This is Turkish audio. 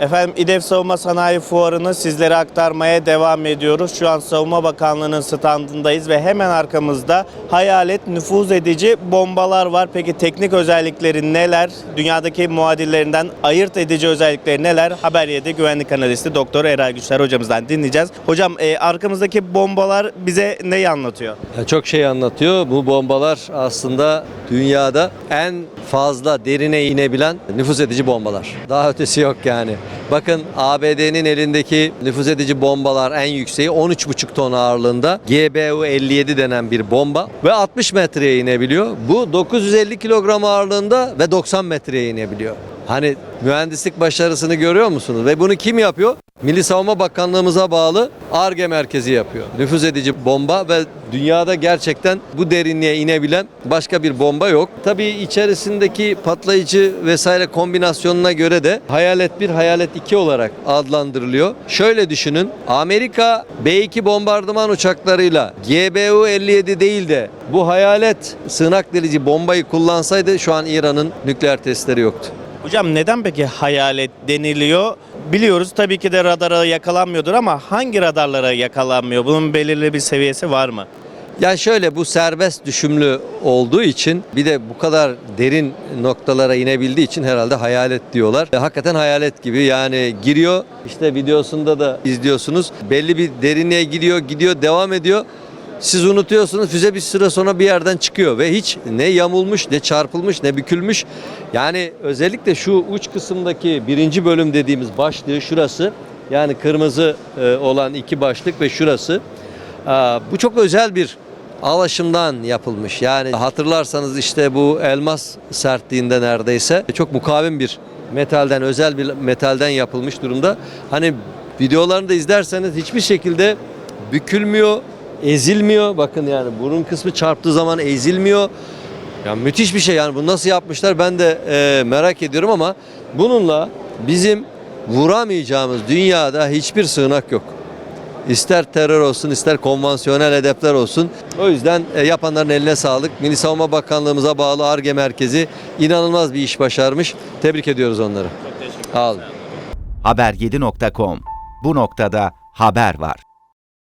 Efendim İDEF Savunma Sanayi Fuarı'nı sizlere aktarmaya devam ediyoruz. Şu an Savunma Bakanlığı'nın standındayız ve hemen arkamızda hayalet nüfuz edici bombalar var. Peki teknik özellikleri neler? Dünyadaki muadillerinden ayırt edici özellikleri neler? Haber 7 güvenlik analisti Doktor Eray Güçler hocamızdan dinleyeceğiz. Hocam e, arkamızdaki bombalar bize neyi anlatıyor? Çok şey anlatıyor. Bu bombalar aslında dünyada en fazla derine inebilen nüfuz edici bombalar. Daha ötesi yok yani. Bakın ABD'nin elindeki nüfuz edici bombalar en yükseği 13,5 ton ağırlığında GBU-57 denen bir bomba ve 60 metreye inebiliyor. Bu 950 kilogram ağırlığında ve 90 metreye inebiliyor. Hani mühendislik başarısını görüyor musunuz? Ve bunu kim yapıyor? Milli Savunma Bakanlığımıza bağlı ARGE merkezi yapıyor. Nüfuz edici bomba ve dünyada gerçekten bu derinliğe inebilen başka bir bomba yok. Tabii içerisindeki patlayıcı vesaire kombinasyonuna göre de Hayalet 1, Hayalet 2 olarak adlandırılıyor. Şöyle düşünün. Amerika B-2 bombardıman uçaklarıyla GBU-57 değil de bu Hayalet sığınak delici bombayı kullansaydı şu an İran'ın nükleer testleri yoktu. Hocam neden peki hayalet deniliyor? Biliyoruz tabii ki de radara yakalanmıyordur ama hangi radarlara yakalanmıyor? Bunun belirli bir seviyesi var mı? Ya şöyle bu serbest düşümlü olduğu için bir de bu kadar derin noktalara inebildiği için herhalde hayalet diyorlar. E, Hakikaten hayalet gibi yani giriyor işte videosunda da izliyorsunuz. Belli bir derinliğe gidiyor gidiyor devam ediyor. Siz unutuyorsunuz füze bir süre sonra bir yerden çıkıyor ve hiç ne yamulmuş ne çarpılmış ne bükülmüş. Yani özellikle şu uç kısımdaki birinci bölüm dediğimiz başlığı şurası yani kırmızı e, olan iki başlık ve şurası. Aa, bu çok özel bir alaşımdan yapılmış. Yani hatırlarsanız işte bu elmas sertliğinde neredeyse çok mukavim bir metalden, özel bir metalden yapılmış durumda. Hani videolarını da izlerseniz hiçbir şekilde bükülmüyor, ezilmiyor. Bakın yani burun kısmı çarptığı zaman ezilmiyor. Ya müthiş bir şey yani bunu nasıl yapmışlar ben de e, merak ediyorum ama bununla bizim vuramayacağımız dünyada hiçbir sığınak yok. İster terör olsun, ister konvansiyonel hedefler olsun. O yüzden e, yapanların eline sağlık. Milli Savunma Bakanlığımıza bağlı ARGE merkezi inanılmaz bir iş başarmış. Tebrik ediyoruz onları. Sağ olun. Haber7.com Bu noktada haber var.